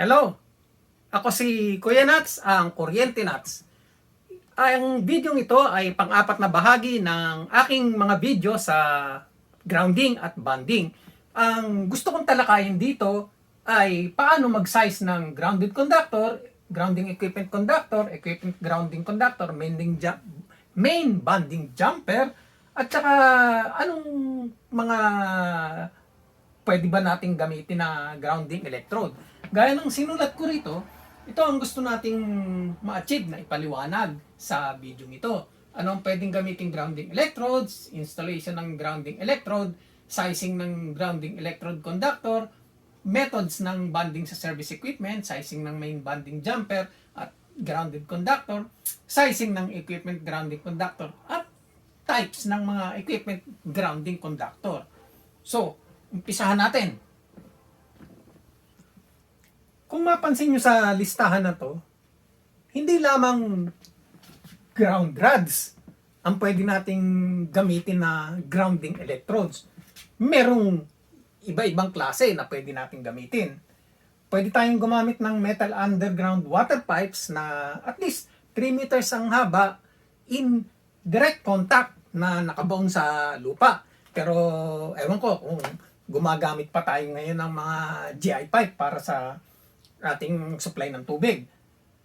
Hello! Ako si Kuya Nats, ang Kuryente Nats. Ang video ito ay pang-apat na bahagi ng aking mga video sa grounding at bonding. Ang gusto kong talakayin dito ay paano mag-size ng grounded conductor, grounding equipment conductor, equipment grounding conductor, main, main bonding jumper, at saka anong mga pwede ba nating gamitin na grounding electrode. Gaya ng sinulat ko rito, ito ang gusto nating ma-achieve na ipaliwanag sa video ito. Anong pwedeng gamitin grounding electrodes, installation ng grounding electrode, sizing ng grounding electrode conductor, methods ng bonding sa service equipment, sizing ng main bonding jumper at grounded conductor, sizing ng equipment grounding conductor, at types ng mga equipment grounding conductor. So, umpisahan natin. Kung mapansin nyo sa listahan na to, hindi lamang ground rods ang pwede nating gamitin na grounding electrodes. Merong iba-ibang klase na pwede nating gamitin. Pwede tayong gumamit ng metal underground water pipes na at least 3 meters ang haba in direct contact na nakabaon sa lupa. Pero ewan ko kung gumagamit pa tayo ngayon ng mga GI pipe para sa ating supply ng tubig.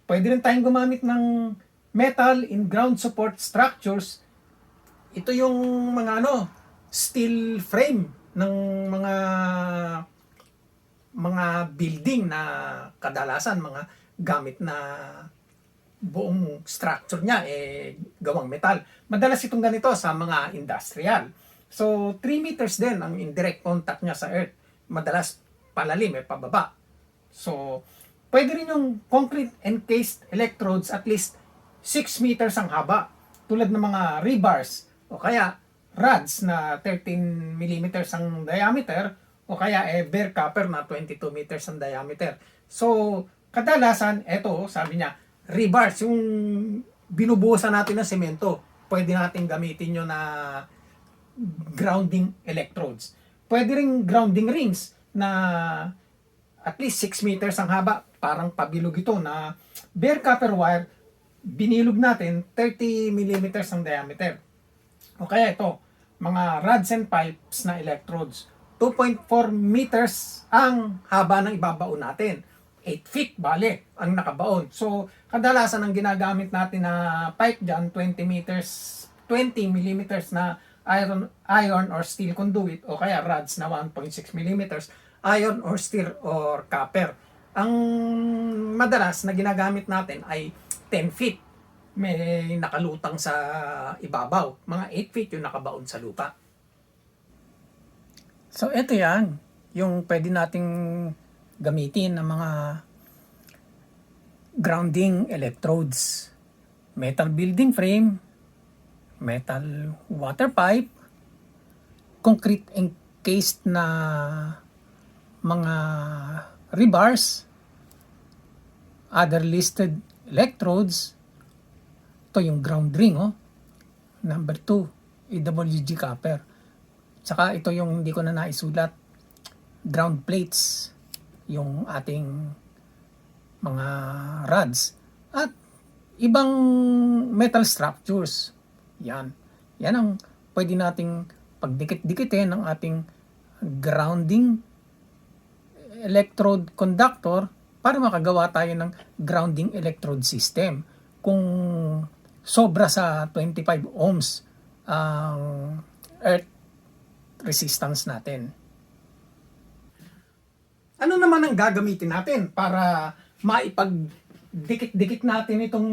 Pwede rin tayong gumamit ng metal in ground support structures. Ito yung mga ano, steel frame ng mga mga building na kadalasan mga gamit na buong structure niya eh gawang metal. Madalas itong ganito sa mga industrial. So 3 meters din ang indirect contact niya sa earth. Madalas palalim eh pababa. So pwede rin yung concrete encased electrodes at least 6 meters ang haba. Tulad ng mga rebars o kaya rods na 13 millimeters ang diameter o kaya eh bear copper na 22 meters ang diameter. So, kadalasan, eto, sabi niya, rebars, yung binubuhusan natin ng semento, pwede natin gamitin yun na grounding electrodes. Pwede rin grounding rings na at least 6 meters ang haba, parang pabilog ito na bare copper wire, binilog natin 30 millimeters ang diameter. O kaya ito, mga rods and pipes na electrodes. 2.4 meters ang haba ng ibabaon natin. 8 feet, bale, ang nakabaon. So, kadalasan ang ginagamit natin na pipe dyan, 20 meters, 20 millimeters na iron, iron or steel conduit o kaya rods na 1.6 millimeters, iron or steel or copper. Ang madalas na ginagamit natin ay 10 feet. May nakalutang sa ibabaw. Mga 8 feet yung nakabaon sa lupa. So, ito yan. Yung pwede nating gamitin ng mga grounding electrodes. Metal building frame, metal water pipe, concrete encased na mga rebars, other listed electrodes, ito yung ground ring, oh. Number 2, EWG copper. Tsaka ito yung hindi ko na naisulat, ground plates, yung ating mga rods. At ibang metal structures. Yan. Yan ang pwede nating pagdikit-dikitin ng ating grounding electrode conductor para makagawa tayo ng grounding electrode system. Kung sobra sa 25 ohms ang earth resistance natin. Ano naman ang gagamitin natin para maipagdikit-dikit natin itong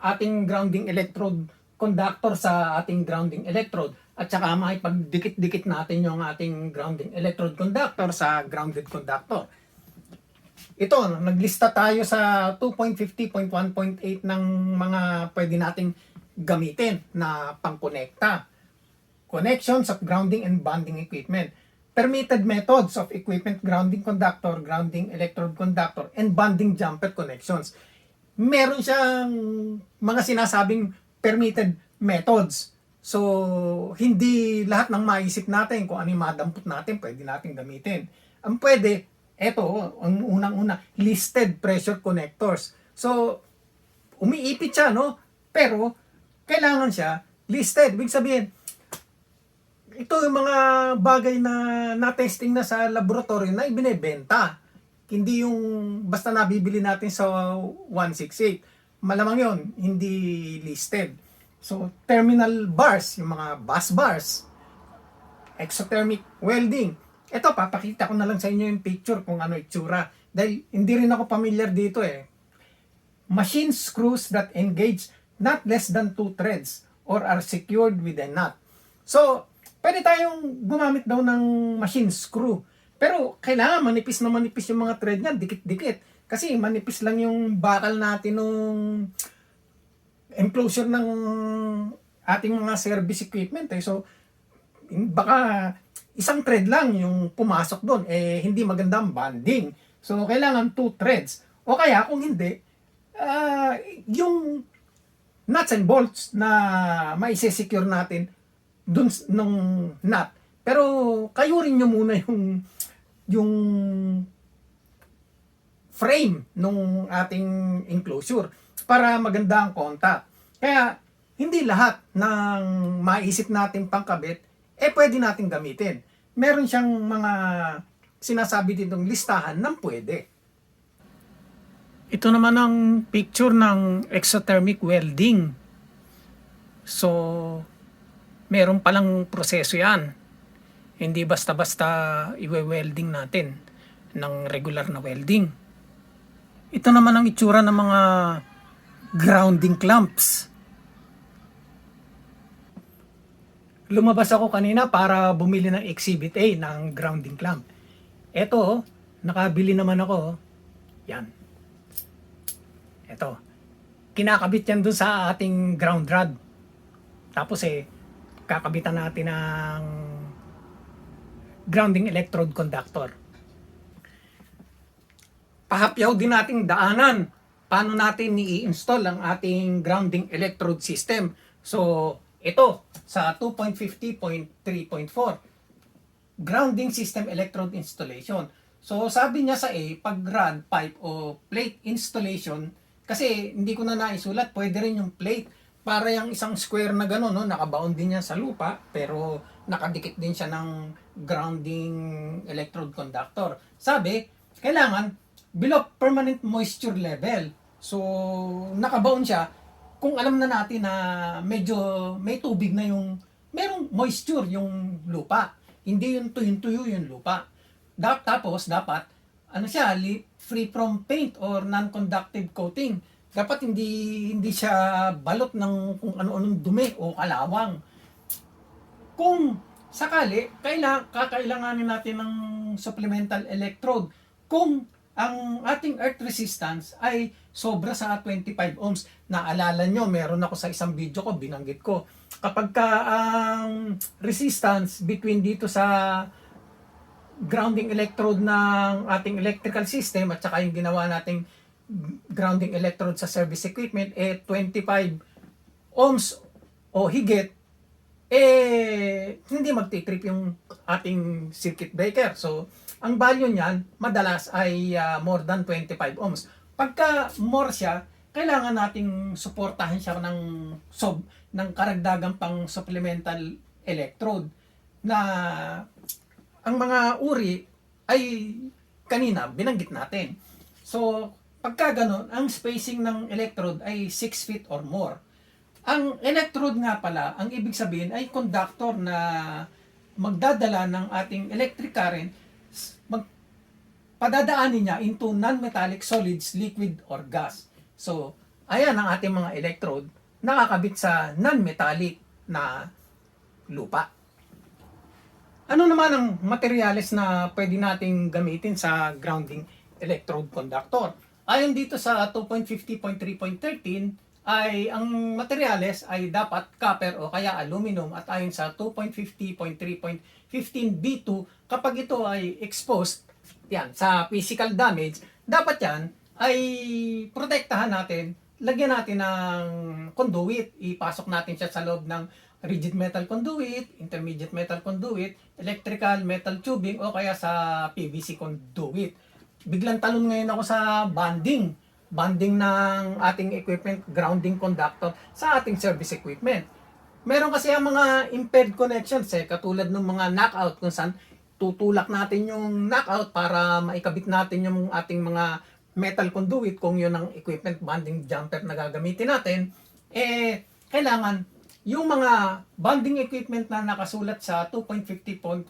ating grounding electrode conductor sa ating grounding electrode at saka maipagdikit-dikit natin yung ating grounding electrode conductor sa grounded conductor. Ito, naglista tayo sa 2.50.1.8 ng mga pwede nating gamitin na pangkonekta. Connections of grounding and bonding equipment. Permitted methods of equipment grounding conductor, grounding electrode conductor, and bonding jumper connections. Meron siyang mga sinasabing permitted methods. So, hindi lahat ng maisip natin kung ano yung madampot natin, pwede natin gamitin. Ang pwede, Ito, ang unang-una, listed pressure connectors. So, umiipit siya, no? Pero, kailangan siya listed. Ibig sabihin, ito yung mga bagay na na-testing na sa laboratory na ibinebenta. Hindi yung basta nabibili natin sa 168. Malamang yon hindi listed. So, terminal bars, yung mga bus bars, exothermic welding. Ito, papakita ko na lang sa inyo yung picture kung ano itsura. Dahil hindi rin ako familiar dito eh. Machine screws that engage not less than two threads or are secured with a nut. So, pwede tayong gumamit daw ng machine screw. Pero kailangan manipis na manipis yung mga thread niyan, dikit-dikit. Kasi manipis lang yung bakal natin nung enclosure ng ating mga service equipment eh. So, baka isang thread lang yung pumasok doon, eh hindi magandang bonding. So, kailangan two threads. O kaya, kung hindi, ah, yung nuts and bolts na maisesecure natin dun nung nut. Pero kayo rin nyo muna yung yung frame nung ating enclosure para maganda ang contact. Kaya hindi lahat ng maisip natin pangkabit eh pwede natin gamitin. Meron siyang mga sinasabi ditong listahan ng pwede. Ito naman ang picture ng exothermic welding. So, meron palang proseso yan. Hindi basta-basta iwe-welding natin ng regular na welding. Ito naman ang itsura ng mga grounding clamps. Lumabas ako kanina para bumili ng Exhibit A ng grounding clamp. Ito, nakabili naman ako. Yan. Ito. Kinakabit yan dun sa ating ground rod. Tapos eh, kakabitan natin ng grounding electrode conductor. Pahapyaw din nating daanan paano natin i-install ang ating grounding electrode system. So, ito sa 2.50.3.4 grounding system electrode installation. So, sabi niya sa A, pag rod, pipe o plate installation, kasi hindi ko na naisulat, pwede rin yung plate para yung isang square na gano'n, no? nakabaon din yan sa lupa, pero nakadikit din siya ng grounding electrode conductor. Sabi, kailangan below permanent moisture level. So, nakabaon siya kung alam na natin na medyo may tubig na yung, merong moisture yung lupa. Hindi yung tuyong-tuyo yung lupa. Da- tapos, dapat, ano siya, free from paint or non-conductive coating. Dapat hindi hindi siya balot ng kung ano-anong dumi o kalawang. Kung sakali, kaila, kakailanganin natin ng supplemental electrode. Kung ang ating earth resistance ay sobra sa 25 ohms. Naalala nyo, meron ako sa isang video ko, binanggit ko. Kapag ka ang resistance between dito sa grounding electrode ng ating electrical system at saka yung ginawa nating grounding electrode sa service equipment eh 25 ohms o higit eh hindi magtitrip yung ating circuit breaker. So, ang value niyan madalas ay ah, more than 25 ohms. Pagka more siya, kailangan nating suportahan siya ng sob ng karagdagang pang supplemental electrode na ang mga uri ay kanina binanggit natin. So, pagka ganun, ang spacing ng electrode ay 6 feet or more. Ang electrode nga pala, ang ibig sabihin ay conductor na magdadala ng ating electric current mag, padadaanin niya into non-metallic solids, liquid, or gas. So, ayan ang ating mga electrode nakakabit sa non-metallic na lupa. Ano naman ang materyales na pwede nating gamitin sa grounding electrode conductor? Ayon dito sa 2.50.3.13 ay ang materyales ay dapat copper o kaya aluminum at ayon sa 2.50.3.15b2 kapag ito ay exposed yan sa physical damage dapat yan ay protektahan natin lagyan natin ng conduit ipasok natin siya sa loob ng rigid metal conduit, intermediate metal conduit, electrical metal tubing o kaya sa PVC conduit. Biglang talon ngayon ako sa bonding. Bonding ng ating equipment, grounding conductor sa ating service equipment. Meron kasi ang mga impaired connections eh, katulad ng mga knockout kung saan tutulak natin yung knockout para maikabit natin yung ating mga metal conduit kung yun ang equipment bonding jumper na gagamitin natin, eh, kailangan yung mga bonding equipment na nakasulat sa 2.50.1.8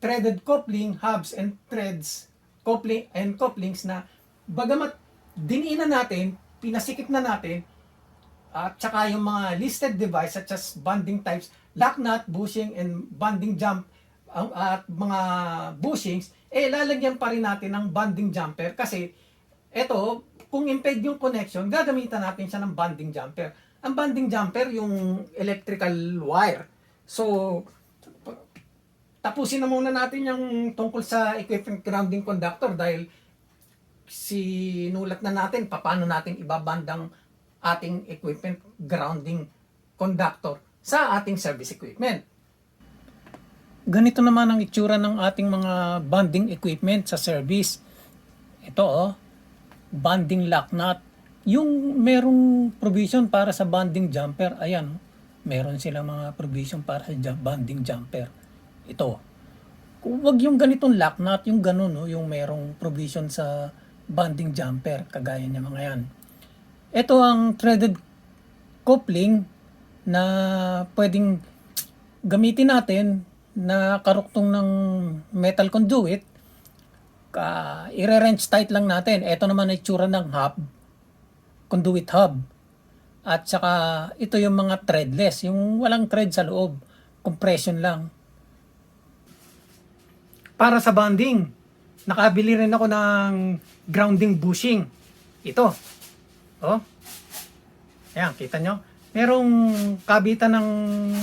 threaded coupling, hubs and threads coupling and couplings na bagamat diniinan natin, pinasikip na natin, at saka yung mga listed device such as bonding types, lock nut, bushing, and bonding jump at mga bushings, eh lalagyan pa rin natin ng bonding jumper kasi eto, kung impede yung connection, gagamitan natin siya ng bonding jumper. Ang bonding jumper, yung electrical wire. So, tapusin na muna natin yung tungkol sa equipment grounding conductor dahil sinulat na natin paano natin ibabandang ating equipment grounding conductor sa ating service equipment. Ganito naman ang itsura ng ating mga bonding equipment sa service. Ito oh, bonding lock nut. Yung merong provision para sa bonding jumper, ayan, oh, meron silang mga provision para sa bonding jumper. Ito. Kung wag yung ganitong lock nut, yung ganun, no, yung merong provision sa bonding jumper, kagaya niya mga yan. Ito ang threaded coupling na pwedeng gamitin natin na karuktong ng metal conduit. Ka, ire-wrench tight lang natin. Ito naman ay tsura ng hub, conduit hub. At saka ito yung mga threadless, yung walang thread sa loob, compression lang. Para sa bonding, nakabili rin ako ng grounding bushing. Ito. Oh. Ayan, kita nyo? Merong kabitan ng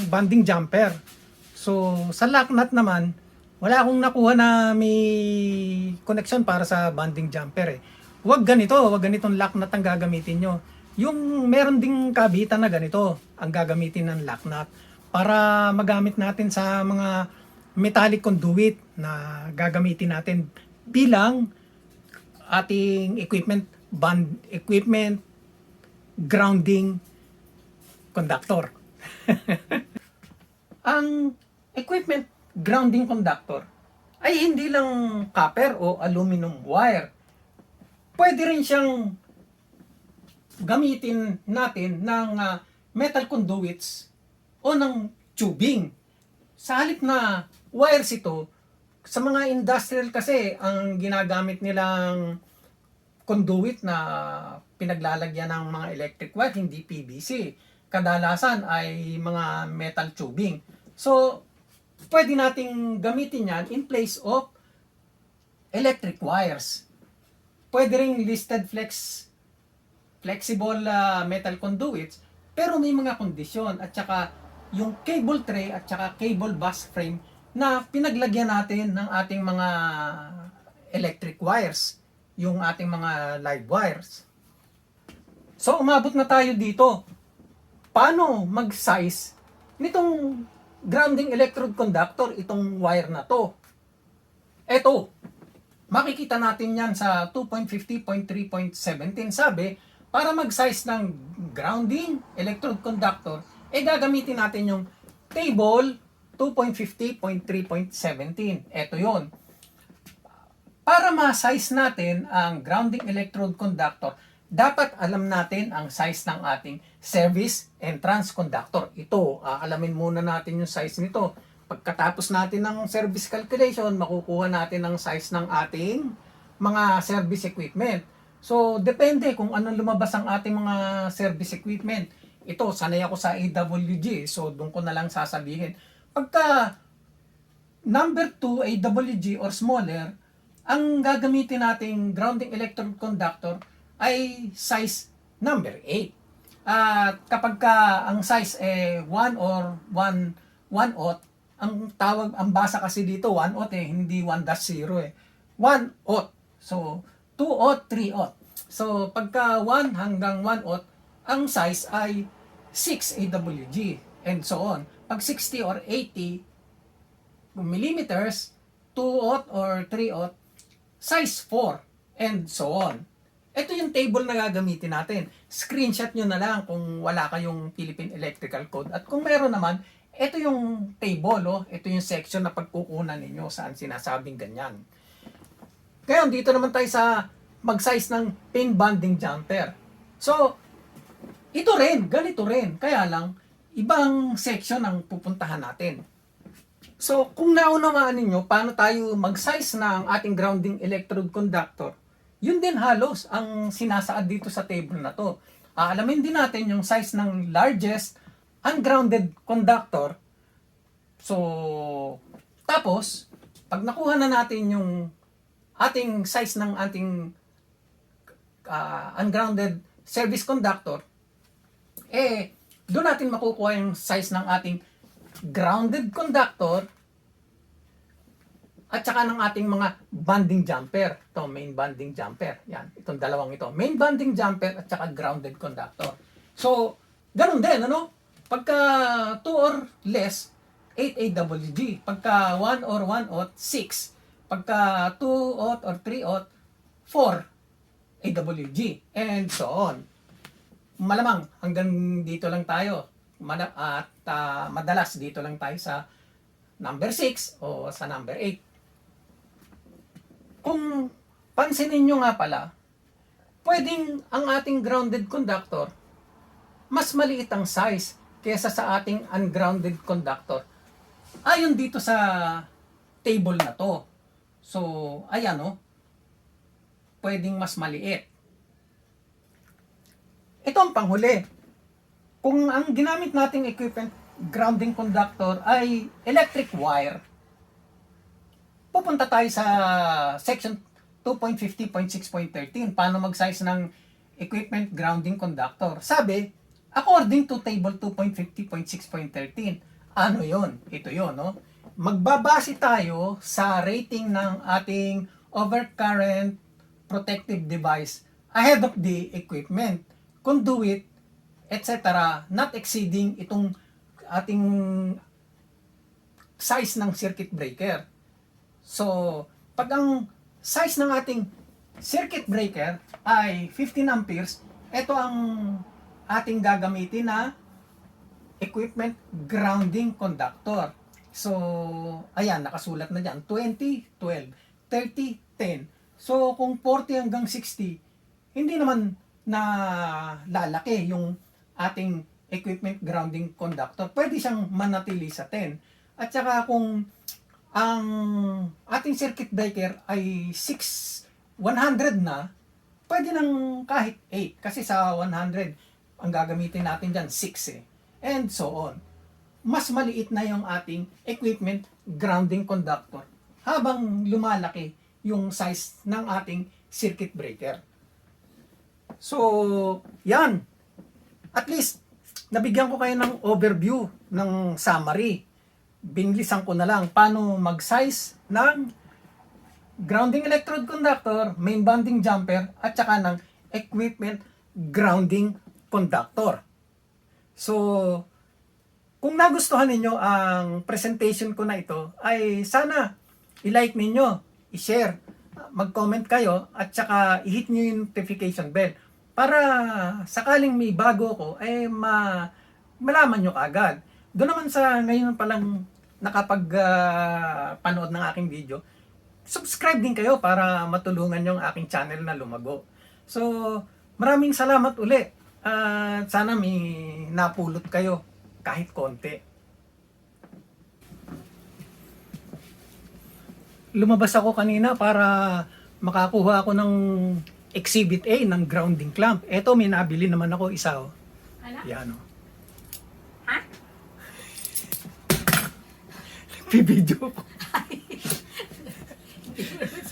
bonding jumper. So, sa lock nut naman, wala akong nakuha na may connection para sa bonding jumper eh. Huwag ganito, huwag ganitong lock nut ang gagamitin nyo. Yung meron ding kabitan na ganito ang gagamitin ng lock nut para magamit natin sa mga metallic conduit na gagamitin natin bilang ating equipment band equipment grounding conductor. Ang equipment grounding conductor ay hindi lang copper o aluminum wire. Pwede rin siyang gamitin natin ng ah, metal conduits o ng tubing. Sa halip na wires ito, sa mga industrial kasi, ang ginagamit nilang conduit na pinaglalagyan ng mga electric wire, hindi PVC. Kadalasan ay mga metal tubing. So, pwede nating gamitin yan in place of electric wires. Pwede ring listed flex flexible ah, metal conduits pero may mga kondisyon at saka yung cable tray at saka cable bus frame na pinaglagyan natin ng ating mga electric wires, yung ating mga live wires. So umabot na tayo dito. Paano mag-size nitong grounding electrode conductor, itong wire na to? Eto, makikita natin yan sa 2.50.3.17. Sabi, para mag-size ng grounding electrode conductor, eh gagamitin natin yung table 2.50.3.17. Ito yon. Para ma-size natin ang grounding electrode conductor, dapat alam natin ang size ng ating service entrance conductor. Ito, aalamin muna natin yung size nito. Pagkatapos natin ng service calculation, makukuha natin ang size ng ating mga service equipment. So, depende kung anong lumabas ang ating mga service equipment. Ito, sanay ako sa AWG, so doon ko na lang sasabihin. Pagka number 2, AWG or smaller, ang gagamitin nating grounding electrode conductor ay size number 8. At kapag ka ang size eh 1 or 1 1 ot, ang tawag ang basa kasi dito 1 ot eh, hindi 1 0 eh. 1 ot. So 2 ot, 3 ot. So pagka 1 hanggang 1 ot, ang size ay 6 AWG. and so on. Pag 60 or 80 millimeters, 2-aught or 3-aught, size 4, and so on. Ito yung table na gagamitin natin. Screenshot nyo na lang kung wala kayong Philippine Electrical Code. At kung meron naman, ito yung table, oh. ito yung section na pagkukunan ninyo saan sinasabing ganyan. Ngayon, dito naman tayo sa mag-size ng pin bonding jumper. So, ito rin, ganito rin. Kaya lang, ibang section ang pupuntahan natin. So, kung naunawaan ninyo, paano tayo mag-size ng ating grounding electrode conductor, yun din halos ang sinasaad dito sa table na to. Aalamin din natin yung size ng largest ungrounded conductor. So, tapos, pag nakuha na natin yung ating size ng ating ah, ungrounded service conductor, eh, doon natin makukuha yung size ng ating grounded conductor at saka ng ating mga banding jumper. Ito, main banding jumper. Yan, itong dalawang ito. Main banding jumper at saka grounded conductor. So, ganun din, ano? Pagka 2 or less, 8 AWG. Pagka 1 or 1 aught, 6. Pagka 2 aught or 3 aught, 4 AWG. And so on. Malamang, hanggang dito lang tayo. At ah, madalas dito lang tayo sa number 6 o sa number 8 kung pansinin nyo nga pala, pwedeng ang ating grounded conductor, mas maliit ang size kesa sa ating ungrounded conductor. Ayon dito sa table na to. So, ayan o. Pwedeng mas maliit. Ito ang panghuli. Kung ang ginamit nating equipment grounding conductor ay electric wire, pupunta tayo sa section 2.50.6.13 paano mag-size ng equipment grounding conductor. Sabi, according to table 2.50.6.13, ano yon? Ito yon, no? Magbabase tayo sa rating ng ating overcurrent protective device ahead of the equipment, conduit, etc. not exceeding itong ating size ng circuit breaker. So, pag ang size ng ating circuit breaker ay 15 amperes, ito ang ating gagamitin na equipment grounding conductor. So, ayan, nakasulat na dyan. 20, 12, 30, 10. So, kung 40 hanggang 60, hindi naman na lalaki yung ating equipment grounding conductor. Pwede siyang manatili sa 10. At saka kung ang ating circuit breaker ay 6, 100 na, pwede nang kahit 8. Kasi sa 100, ang gagamitin natin dyan, 6 eh. And so on. Mas maliit na yung ating equipment grounding conductor habang lumalaki yung size ng ating circuit breaker. So, yan. At least, nabigyan ko kayo ng overview, ng summary. Binilisan ko na lang. Paano mag-size ng grounding electrode conductor, main bonding jumper, at saka ng equipment grounding conductor. So, kung nagustuhan ninyo ang presentation ko na ito, ay sana i-like ninyo, i-share, mag-comment kayo, at saka i-hit nyo yung notification bell para sakaling may bago ko, ay ma malaman nyo kagad. Doon naman sa ngayon palang nakapag-panood ng aking video, subscribe din kayo para matulungan yung aking channel na lumago. So, maraming salamat uli. At sana may napulot kayo kahit konti. Lumabas ako kanina para makakuha ako ng Exhibit A ng grounding clamp. Eto, may nabili naman ako isa. Oh. Ano? Yan oh. Ha? Nagpibideo ko.